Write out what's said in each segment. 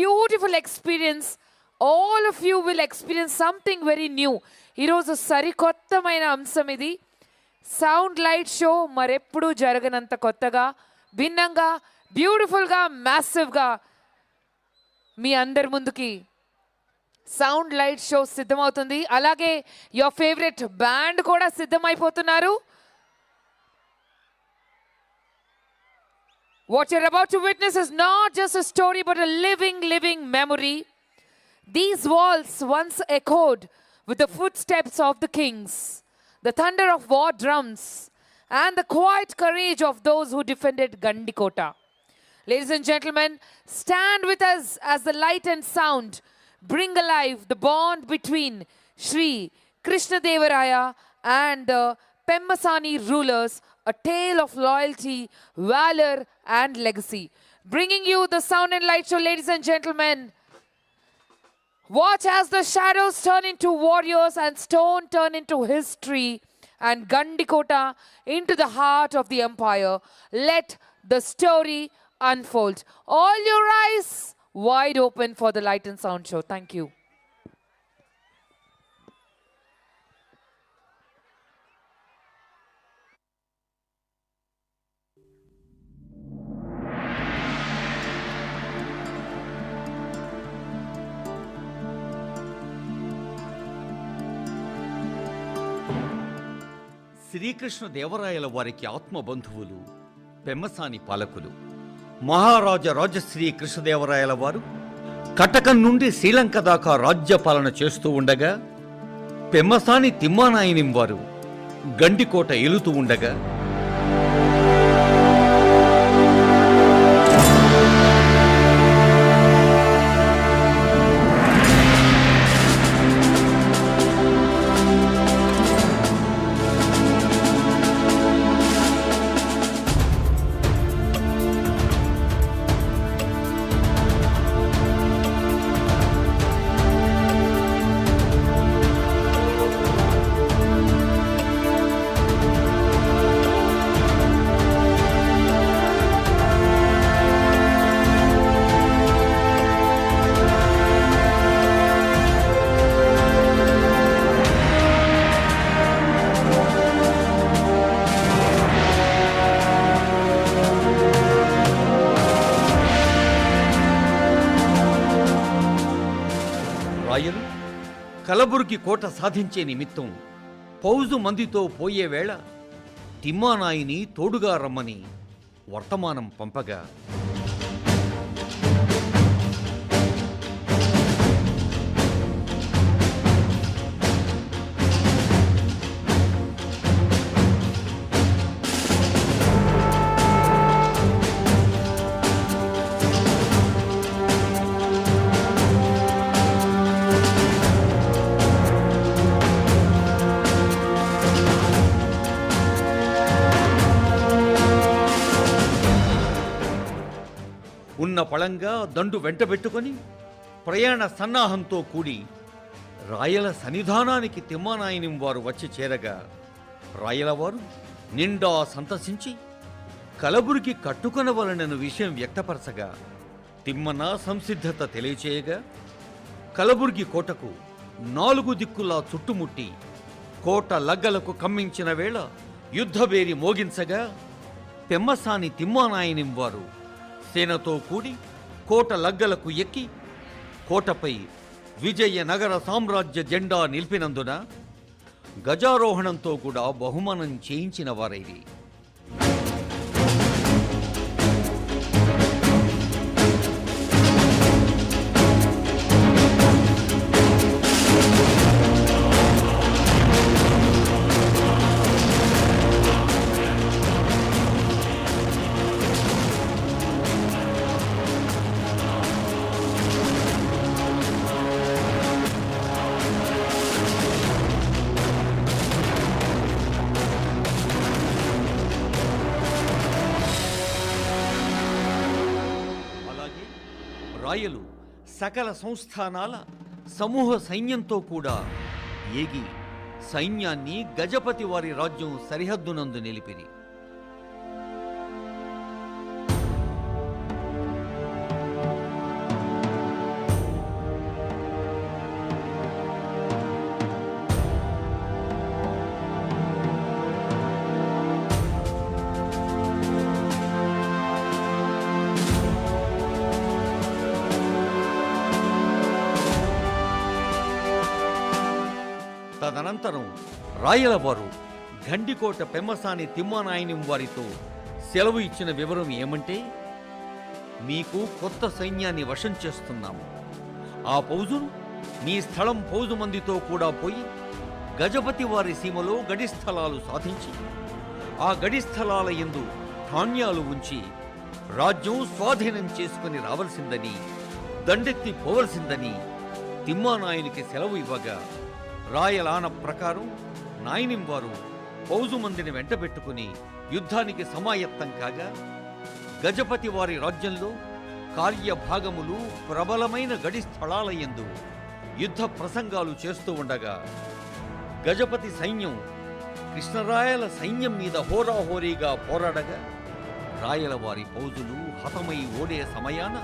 Beautiful experience all of you will experience something very new ఈరోజు సరికొత్తమైన అంశం ఇది. సౌండ్ లైట్ షో మరెప్పుడూ జరగనంత కొత్తగా భిన్నంగా బ్యూటిఫుల్గా మ్యాసివ్గా మీ అందరి ముందుకి సౌండ్ లైట్ షో సిద్ధమవుతుంది. అలాగే యువర్ ఫేవరెట్ బ్యాండ్ కూడా సిద్ధమైపోతున్నారు. What you're about to witness is not just a story, but a living, living memory. These walls once echoed with the footsteps of the kings, the thunder of war drums, and the quiet courage of those who defended Gandikota. Ladies and gentlemen, stand with us as the light and sound bring alive the bond between Sri Krishna Devaraya and the Pemmasani rulers, a tale of loyalty, valor, and legacy. Bringing you the sound and light show, ladies and gentlemen. Watch as the shadows turn into warriors and stone turn into history and Gandikota into the heart of the empire. Let the story unfold. All your eyes wide open for the light and sound show. Thank you. Srikrishna దేవరాయల వారికి ఆత్మబంధువులు పెమ్మసాని పాలకులు. మహారాజా రాజశ్రీ కృష్ణదేవరాయల వారు కటకం నుండి శ్రీలంక దాకా రాజ్య పాలన చేస్తూ ఉండగా పెమ్మసాని తిమ్మానాయనిం వారు గండికోట ఏలుతూ ఉండగా కలబురికి కోట సాధించే నిమిత్తం పౌజు మందితో పోయే వేళ తిమ్మానాయిని తోడుగా రమ్మని వర్తమానం పంపగా పళంగా దండు వెంటబెట్టుకొని ప్రయాణ సన్నాహంతో కూడి రాయల సన్నిధానానికి తిమ్మానాయనిం వారు వచ్చి చేరగా రాయలవారు నిండా సంతసించి కలబురికి కట్టుకొనవలనను విషయం వ్యక్తపరచగా తిమ్మన సంసిద్ధత తెలియచేయగా కలబుర్గి కోటకు నాలుగు దిక్కులా చుట్టుముట్టి కోట లగ్గలకు కమ్మించిన వేళ యుద్ధబేరి మోగించగా పెమ్మసాని తిమ్మానాయనిం వారు సేనతో కూడి కోట లగ్గలకు ఎక్కి కోటపై విజయనగర సామ్రాజ్య జెండా నిలిపినందున గజారోహణంతో కూడా బహుమానం చేయించిన వారైది రాయలు సకల సంస్థానాల సమూహ సైన్యంతో కూడా ఏగి సైన్యాన్ని గజపతి వారి రాజ్యం సరిహద్దునందు నిలిపిరి. తదనంతరం రాయలవారు గండికోట పెమ్మసాని తిమ్మానాయని వారితో సెలవు ఇచ్చిన వివరం ఏమంటే మీకు కొత్త సైన్యాన్ని వశం చేస్తున్నాము ఆ పౌజును మీ స్థలం పౌజు మందితో కూడా పోయి గజపతి వారి సీమలో గడి స్థలాలు సాధించి ఆ గడి స్థలాల ఎందు ధాన్యాలు ఉంచి రాజ్యం స్వాధీనం చేసుకుని రావలసిందని దండెత్తి పోవలసిందని తిమ్మానాయునికి సెలవు ఇవ్వగా రాయలాన ప్రకారం నాయనిం వారు పౌజు మందిని వెంటబెట్టుకుని యుద్ధానికి సమాయత్తం కాగా గజపతి వారి రాజ్యంలో కార్యభాగములు ప్రబలమైన గడి స్థలాల యందు యుద్ధ ప్రసంగాలు చేస్తూ ఉండగా గజపతి సైన్యం కృష్ణరాయల సైన్యం మీద హోరాహోరీగా పోరాడగా రాయల వారి పౌజులు హతమై ఓడే సమయాన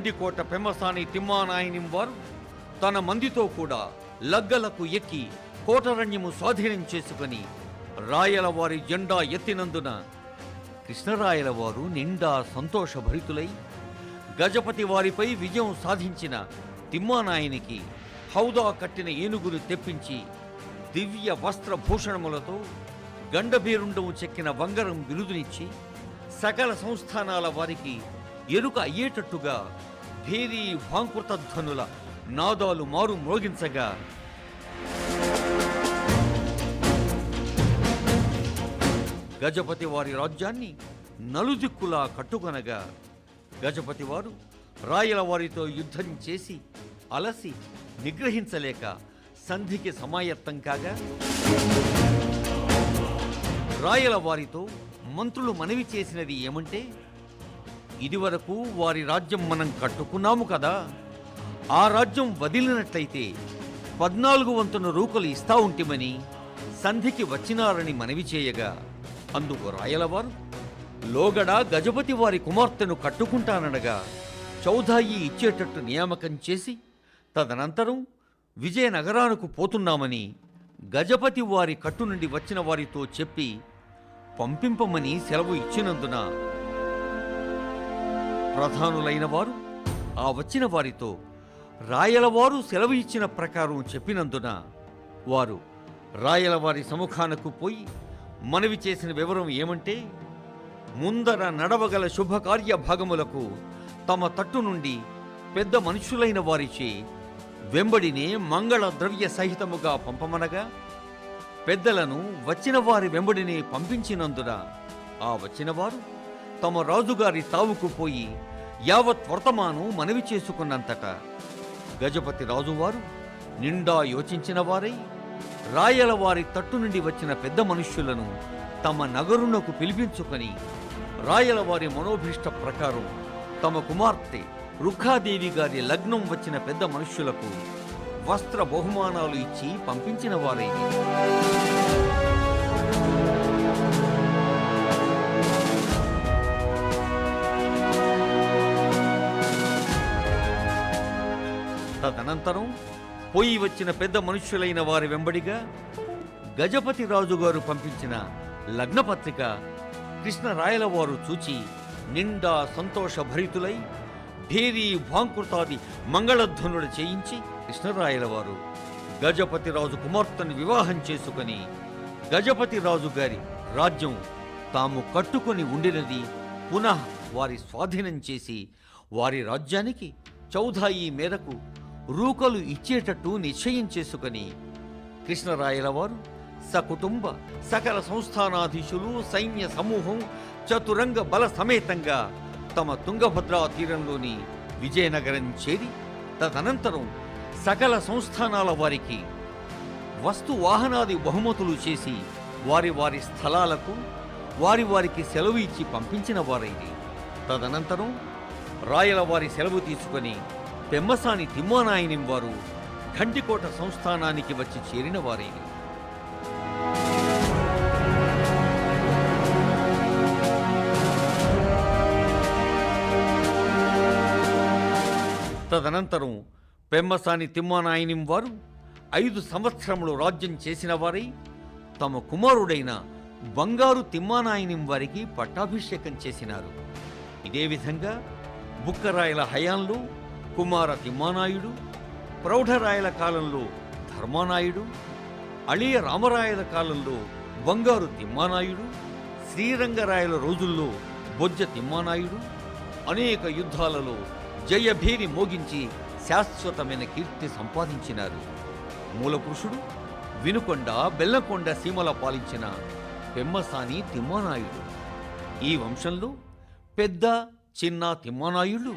ఖండికోట పెమ్మసాని తిమ్మానాయనిం వారు తన మందితో కూడా లగ్గలకు ఎక్కి కోటరణ్యము స్వాధీనం చేసుకుని రాయలవారి జెండా ఎత్తినందున కృష్ణరాయలవారు నిండా సంతోషభరితులై గజపతి వారిపై విజయం సాధించిన తిమ్మానాయనికి హౌదా కట్టిన ఏనుగును తెప్పించి దివ్య వస్త్రభూషణములతో గండభీరుండము చెక్కిన వంగరం బిరుదునిచ్చి సకల సంస్థానాల వారికి ఎరుక అయ్యేటట్టుగా భేరీ భాంకృత ధ్వనుల నాదాలు మారు మ్రోగించగా గజపతి వారి రాజ్యాన్ని నలుదిక్కులా కట్టుకొనగా గజపతి వారు రాయల వారితో యుద్ధం చేసి అలసి నిగ్రహించలేక సంధికి సమాయత్తం కాగా రాయల వారితో మంత్రులు మనవి చేసినది ఏమంటే ఇదివరకు వారి రాజ్యం మనం కట్టుకున్నాము కదా. ఆ రాజ్యం వదిలినట్లయితే పద్నాలుగు వంతున రూకలు ఇస్తా ఉంటిమని సంధికి వచ్చినారని మనవి చేయగా అందుకు రాయలవారు లోగడ గజపతి వారి కుమార్తెను కట్టుకుంటాననగా చౌధాయి ఇచ్చేటట్టు నియామకం చేసి తదనంతరం విజయనగరానికి పోతున్నామని గజపతి వారి కట్టు నుండి వచ్చిన వారితో చెప్పి పంపింపమని సెలవు ఇచ్చినందున ప్రధానులైన వారు ఆ వచ్చిన వారితో రాయలవారు సెలవు ఇచ్చిన ప్రకారం చెప్పినందున వారు రాయలవారి సముఖానకు పోయి మనవి చేసిన వివరం ఏమంటే ముందర నడవగల శుభకార్య భాగములకు తమ తట్టు నుండి పెద్ద మనుషులైన వారిచే వెంబడినే మంగళ ద్రవ్య సహితముగా పంపమనగా పెద్దలను వచ్చిన వారి వెంబడిని పంపించినందున ఆ వచ్చినవారు తమ రాజుగారి తావుకు పోయి యావత్ వర్తమానం మనవి చేసుకున్నంతట గజపతి రాజువారు నిండా యోచించిన వారై రాయల వారి తట్టు నుండి వచ్చిన పెద్ద మనుష్యులను తమ నగరునకు పిలిపించుకొని రాయల వారి మనోభీష్ట ప్రకారం తమ కుమార్తె రుఖాదేవి గారి లగ్నం వచ్చిన పెద్ద మనుష్యులకు వస్త్ర బహుమానాలు ఇచ్చి పంపించిన వారైంది తదనంతరం పోయి వచ్చిన పెద్ద మనుష్యులైన వారి వెంబడిగా గజపతి రాజుగారు పంపించిన లగ్నపత్రిక కృష్ణరాయలవారు చూచి నిండా సంతోషభరితులై భేరీ భాంకృతాది మంగళధ్వనుడు చేయించి కృష్ణరాయలవారు గజపతి రాజు కుమార్తెను వివాహం చేసుకుని గజపతి రాజు గారి రాజ్యం తాము కట్టుకొని ఉండినది పునః వారి స్వాధీనం చేసి వారి రాజ్యానికి చౌధాయి మేరకు రూకలు ఇచ్చేటట్టు నిశ్చయం చేసుకొని కృష్ణరాయల వారు సకుటుంబ సకల సంస్థానాధీశులు సైన్య సమూహం చతురంగ బల సమేతంగా తమ తుంగభద్రా తీరంలోని విజయనగరం చేరి తదనంతరం సకల సంస్థానాల వారికి వస్తు వాహనాది బహుమతులు చేసి వారి వారి స్థలాలకు వారి వారికి సెలవు ఇచ్చి పంపించిన వారైది తదనంతరం రాయల వారి సెలవు తీసుకొని పెమ్మసాని తిమ్మానాయనిం వారు ఘంటికోట సంస్థానానికి వచ్చి చేరిన వారైన. తదనంతరం పెమ్మసాని తిమ్మానాయనిం వారు ఐదు సంవత్సరములు రాజ్యం చేసిన వారై తమ కుమారుడైన బంగారు తిమ్మానాయనిం వారికి పట్టాభిషేకం చేసినారు. ఇదే విధంగా బుక్కరాయల హయాంలో కుమార తిమ్మానాయుడు ప్రౌఢరాయల కాలంలో ధర్మానాయుడు అళియ రామరాయల కాలంలో బంగారు తిమ్మానాయుడు శ్రీరంగరాయల రోజుల్లో బొజ్జ తిమ్మానాయుడు అనేక యుద్ధాలలో జయభేరి మోగించి శాశ్వతమైన కీర్తి సంపాదించినారు. మూలపురుషుడు వినుకొండ బెల్లకొండ సీమల పాలించిన పెమ్మసాని తిమ్మానాయుడు. ఈ వంశంలో పెద్ద చిన్న తిమ్మానాయుళ్ళు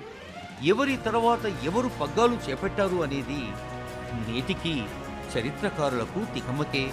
ఎవరి తర్వాత ఎవరు పగ్గాలు చేపట్టారు అనేది నేటికి చరిత్రకారులకు తికమకే.